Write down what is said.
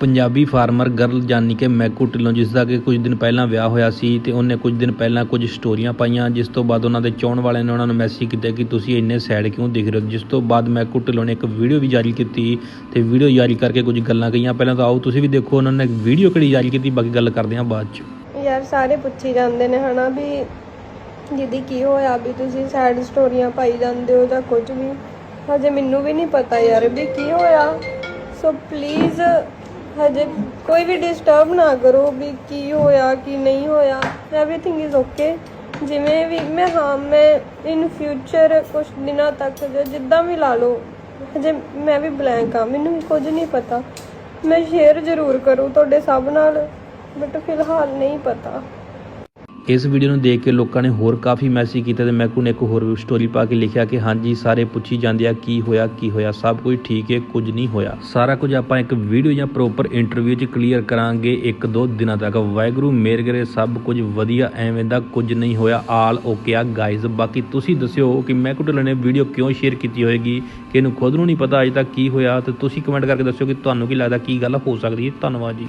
Punjabi farmer girl ਜਾਨੀ ਕਿ ਮੈਕੂ ਢਿੱਲੋਂ, ਜਿਸ ਦਾ ਕਿ ਕੁਝ ਦਿਨ ਪਹਿਲਾਂ ਵਿਆਹ ਹੋਇਆ ਸੀ ਤੇ ਉਹਨੇ ਕੁਝ ਦਿਨ ਪਹਿਲਾਂ ਕੁਝ ਸਟੋਰੀਆਂ ਪਾਈਆਂ, ਜਿਸ ਤੋਂ ਬਾਅਦ ਉਹਨਾਂ ਦੇ ਚਾਹਣ ਵਾਲਿਆਂ ਨੇ ਉਹਨਾਂ ਨੂੰ ਮੈਸੇਜ ਕੀਤਾ ਕਿ ਤੁਸੀਂ ਇੰਨੇ ਸੈਡ ਕਿਉਂ ਦਿਖ ਰਹੇ ਹੋ? ਜਿਸ ਤੋਂ ਬਾਅਦ ਮੈਕੂ ਢਿੱਲੋਂ ਨੇ ਇੱਕ ਵੀਡੀਓ ਵੀ ਜਾਰੀ ਕੀਤੀ ਤੇ ਵੀਡੀਓ ਜਾਰੀ ਕਰਕੇ ਕੁਝ ਗੱਲਾਂ ਕਹੀਆਂ। ਪਹਿਲਾਂ ਤਾਂ ਆਓ, ਤੁਸੀਂ ਵੀ ਦੇਖੋ, ਉਹਨਾਂ ਨੇ ਵੀਡੀਓ ਕਿਹੜੀ ਜਾਰੀ ਕੀਤੀ, ਬਾਕੀ ਗੱਲ ਕਰਦੇ ਹਾਂ ਬਾਅਦ ਚ। ਯਾਰ, ਸਾਰੇ ਪੁੱਛੀ ਜਾਂਦੇ ਨੇ ਹਨਾ ਵੀ ਦੀਦੀ ਕੀ ਹੋਇਆ, ਵੀ ਤੁਸੀਂ ਸੈਡ ਸਟੋਰੀਆਂ ਪਾਈ ਜਾਂਦੇ ਹੋ ਜਾਂ ਕੁਝ ਵੀ। ਹਜੇ ਮੈਨੂੰ ਵੀ ਨਹੀਂ ਪਤਾ ਯਾਰ ਵੀ ਕੀ ਹੋਇਆ। ਸੋ ਪਲੀਜ਼ ਹਜੇ ਕੋਈ ਵੀ ਡਿਸਟਰਬ ਨਾ ਕਰੋ ਵੀ ਕੀ ਹੋਇਆ, ਕੀ ਨਹੀਂ ਹੋਇਆ। ਐਵਰੀਥਿੰਗ ਇਜ਼ ਓਕੇ ਜਿਵੇਂ ਵੀ, ਮੈਂ ਹਾਂ, ਮੈਂ ਇਨ ਫਿਊਚਰ ਕੁਝ ਦਿਨਾਂ ਤੱਕ ਜਾਂ ਜਿੱਦਾਂ ਵੀ ਲਾ ਲਓ, ਹਜੇ ਮੈਂ ਵੀ ਬਲੈਂਕ ਆ ਮੈਨੂੰ ਕੁਝ ਨਹੀਂ ਪਤਾ। ਮੈਂ ਸ਼ੇਅਰ ਜ਼ਰੂਰ ਕਰੂੰ ਤੁਹਾਡੇ ਸਭ ਨਾਲ ਬਟ ਫਿਲਹਾਲ ਨਹੀਂ ਪਤਾ। ਇਸ ਵੀਡੀਓ ਨੂੰ ਦੇਖ ਕੇ ਲੋਕਾਂ ਨੇ ਹੋਰ ਕਾਫੀ ਮੈਸੇਜ ਕੀਤਾ ਤੇ ਮੈਕੂ ਨੇ ਇੱਕ ਹੋਰ ਸਟੋਰੀ ਪਾ ਕੇ ਲਿਖਿਆ ਕਿ ਹਾਂਜੀ, ਸਾਰੇ ਪੁੱਛੀ ਜਾਂਦੇ ਆ, ਕੀ ਹੋਇਆ ਕੀ ਹੋਇਆ, ਸਭ ਕੁਝ ਠੀਕ ਹੈ, ਕੁਝ ਨਹੀਂ ਹੋਇਆ। ਸਾਰਾ ਕੁਝ ਆਪਾਂ ਇੱਕ ਵੀਡੀਓ ਜਾਂ ਪ੍ਰੋਪਰ ਇੰਟਰਵਿਊ 'ਚ ਕਲੀਅਰ ਕਰਾਂਗੇ ਇੱਕ ਦੋ ਦਿਨਾਂ ਤੱਕ। ਵਾਹਿਗੁਰੂ, ਮੇਰ ਕਰੇ, ਸਭ ਕੁਝ ਵਧੀਆ, ਐਵੇਂ ਦਾ ਕੁਝ ਨਹੀਂ ਹੋਇਆ। ਆਲ ਓਕੇ ਆ ਗਾਇਜ਼ ਬਾਕੀ ਤੁਸੀਂ ਦੱਸਿਓ ਕਿ ਮੈਕੂ ਢਿੱਲੋਂ ਨੇ ਵੀਡੀਓ ਕਿਉਂ ਸ਼ੇਅਰ ਕੀਤੀ ਹੋਏਗੀ? ਕਿ ਇਹਨੂੰ ਖੁਦ ਨੂੰ ਨਹੀਂ ਪਤਾ ਅਜੇ ਤੱਕ ਕੀ ਹੋਇਆ, ਤੇ ਤੁਸੀਂ ਕਮੈਂਟ ਕਰਕੇ ਦੱਸਿਓ ਕਿ ਤੁਹਾਨੂੰ ਕੀ ਲੱਗਦਾ, ਕੀ ਗੱਲ ਹੋ ਸਕਦੀ ਹੈ। ਧੰਨਵਾਦ ਜੀ।